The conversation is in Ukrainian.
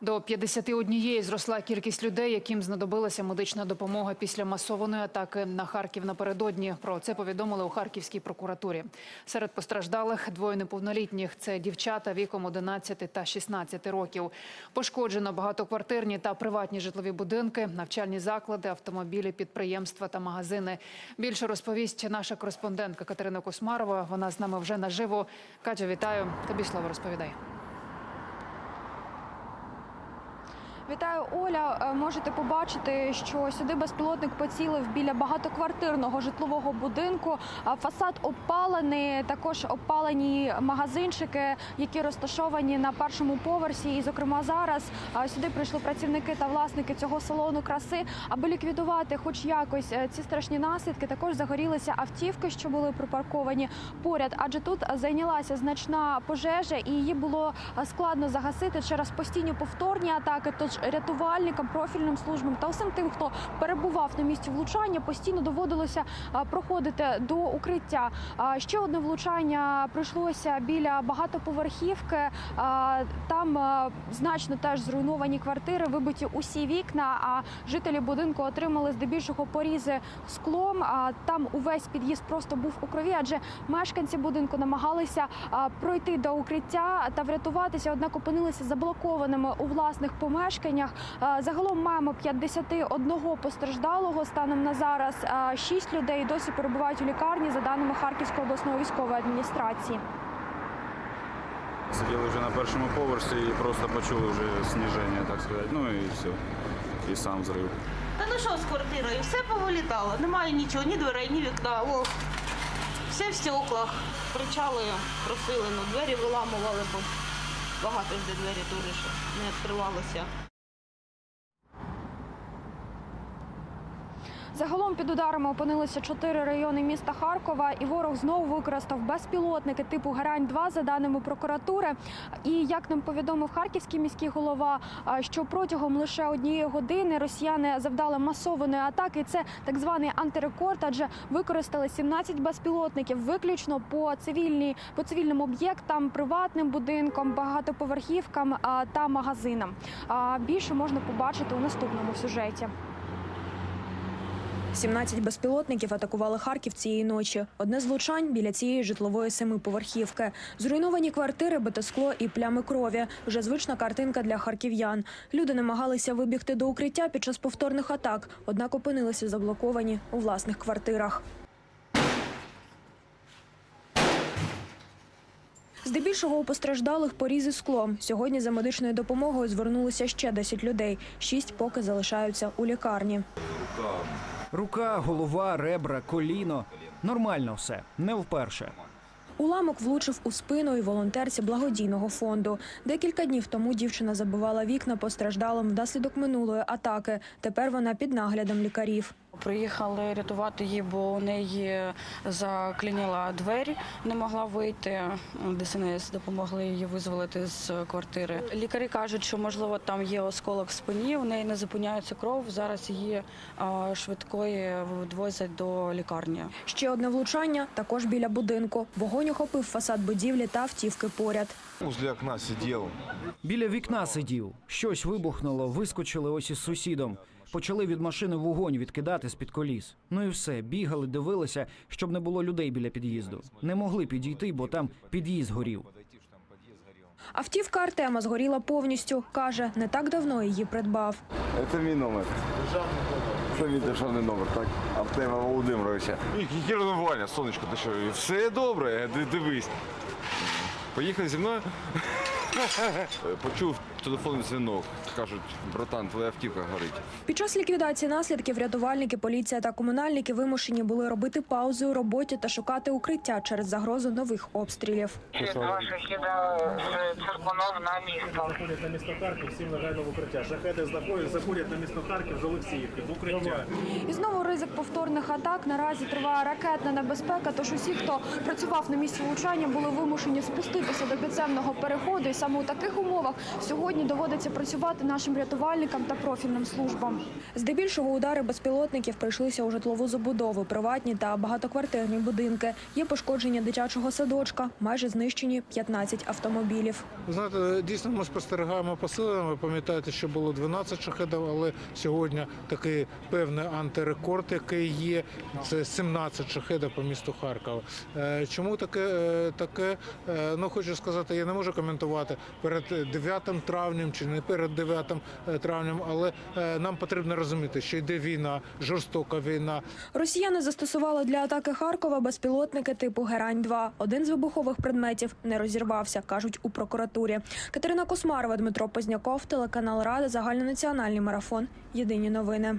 До 51 зросла кількість людей, яким знадобилася медична допомога після масованої атаки на Харків напередодні. Про це повідомили у Харківській прокуратурі. Серед постраждалих двоє неповнолітніх – це дівчата віком 11 та 16 років. Пошкоджено багатоквартирні та приватні житлові будинки, навчальні заклади, автомобілі, підприємства та магазини. Більше розповість наша кореспондентка Катерина Космарова. Вона з нами вже наживо. Катю, вітаю. Тобі слово розповідай. Вітаю, Оля. Е, Можете побачити, що сюди безпілотник поцілив біля багатоквартирного житлового будинку. Фасад обпалений, також обпалені магазинчики, які розташовані на першому поверсі. І, зокрема, зараз сюди прийшли працівники та власники цього салону краси, аби ліквідувати, хоч якось е, ці страшні наслідки. Також загорілися автівки, що були припарковані поряд, адже тут зайнялася значна пожежа, і її було е, складно загасити через постійні повторні атаки. Тож рятувальникам, профільним службам та усім тим, хто перебував на місці влучання, постійно доводилося проходити до укриття. Ще одне влучання прийшлося біля багатоповерхівки. Там значно теж зруйновані квартири, вибиті усі вікна. А жителі будинку отримали здебільшого порізи склом. Там увесь під'їзд просто був у крові, адже мешканці будинку намагалися пройти до укриття та врятуватися, однак опинилися заблокованими у власних помешканнях. А, Загалом маємо 51 постраждалого станом на зараз. а, Шість людей досі перебувають у лікарні за даними Харківської обласної військової адміністрації. Сиділи вже на першому поверсі і просто почули вже сніження, так сказати. Ну і все. І сам зрив. Та ну що з квартирою? Все повилітало. Немає нічого, ні дверей, ні вікна. О, все в стеклах. Кричали, просили, ну двері виламували, бо багато ж де двері дуже що не відкривалося. Загалом під ударами опинилися чотири райони міста Харкова, і ворог знову використав безпілотники типу Герань-2 за даними прокуратури. І як нам повідомив харківський міський голова, що протягом лише однієї години росіяни завдали масованої атаки. Це так званий антирекорд, адже використали 17 безпілотників виключно по цивільній по цивільним об'єктам, приватним будинкам, багатоповерхівкам та магазинам. Більше можна побачити у наступному сюжеті. 17 безпілотників атакували Харків цієї ночі. Одне з влучань біля цієї житлової семиповерхівки. Зруйновані квартири, битоскло і плями крові. Вже звична картинка для харків'ян. Люди намагалися вибігти до укриття під час повторних атак, однак опинилися заблоковані у власних квартирах. Здебільшого у постраждалих порізи склом. Сьогодні за медичною допомогою звернулися ще 10 людей. Шість поки залишаються у лікарні. Рука, голова, ребра, коліно. Нормально все, не вперше. Уламок влучив у спину і волонтерці благодійного фонду. Декілька днів тому дівчина забивала вікна постраждалим внаслідок минулої атаки. Тепер вона під наглядом лікарів. Приїхали рятувати її, бо у неї заклініла двері, не могла вийти. ДСНС допомогли її визволити з квартири. Лікарі кажуть, що можливо там є осколок в спині. У неї не зупиняється кров. Зараз її швидкої відвозять до лікарні. Ще одне влучання також біля будинку. Вогонь охопив фасад будівлі та автівки поряд. Возле окна сидел. Біля вікна сидів. Щось вибухнуло, вискочили ось із сусідом. Почали від машини вогонь відкидати з-під коліс. Ну і все, бігали, дивилися, щоб не було людей біля під'їзду. Не могли підійти, бо там під'їзд горів. Автівка Артема згоріла повністю. Каже, не так давно її придбав. Це мій номер. Це мій державний номер, так? Артема Володимировича. Яке ревнування, сонечко, ти що? Все добре, дивись. Поїхали зі мною? Почув телефонний дзвінок. Кажуть, братан, твоя автівка горить. Під час ліквідації наслідків рятувальники, поліція та комунальники вимушені були робити паузи у роботі та шукати укриття через загрозу нових обстрілів. Два шахіда з Циркунов на місто. заходять на місто Харків, всім негайно в укриття. Шахеди заходять на місто Харків з Олексіївки, в укриття. І знову ризик повторних атак. Наразі триває ракетна небезпека. Тож усі, хто працював на місці влучання, були вимушені спуститися до підземного переходу. Саме у таких умовах сьогодні. доводиться працювати нашим рятувальникам та профільним службам. Здебільшого удари безпілотників прийшлися у житлову забудову, приватні та багатоквартирні будинки. Є пошкодження дитячого садочка, майже знищені 15 автомобілів. Знаєте, дійсно ми спостерігаємо посилення. Ви пам'ятаєте, що було 12 шахедів, але сьогодні такий певний антирекорд, який є. Це 17 шахедів по місту Харкова. Е, Чому таке? е, таке? Е, Ну хочу сказати, я не можу коментувати перед 9 травнем чи не перед 9 травнем, але е, нам потрібно розуміти, що йде війна, жорстока війна. Росіяни застосували для атаки Харкова безпілотники типу Герань-2. Один з вибухових предметів не розірвався, кажуть у прокуратурі. Катерина Космарова, Дмитро Позняков, телеканал Рада, загальнонаціональний марафон. Єдині новини.